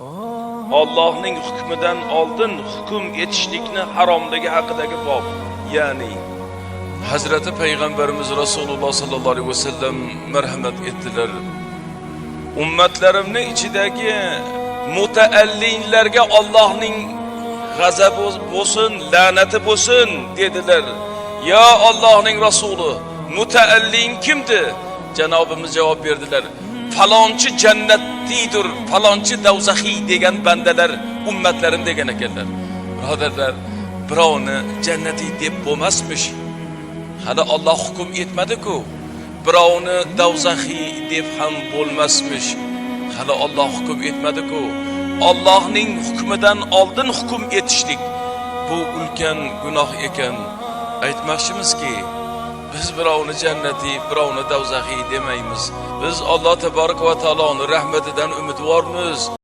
Allohning hukmidan oldin hukm etishlikni haromligi haqidagi bob. Ya'ni Hazrati Payg'ambarimiz Rasululloh sallallohu alayhi vasallam marhamat etdilar. Ummatlarimning ichidagi mutaallinlarga Allohning g'azabi bo'lsin, la'nati bo'lsin dedilar. Ya Allohning rasuli, mutaallin kimdi? Janobimiz javob berdilar. Falonchi jannatdiydir falonchi davzaxiy degan bandalar ummatlarim degan ekanlar. Birodarlar, birovni jannatiy deb bo'lmasmish. Hali Alloh hukm etmadi-ku. Birovni davzaxiy deb ham bo'lmasmish. Hali Alloh hukm etmadi-ku. Allohning hukmidan oldin hukm etishlik bu ulkan gunoh ekan. Aytmoqchimizki, biz birovni jannatiy, birovni davzaxiy demaymiz. Biz Alloh taborak va taoloning rahmatidan umidvormiz.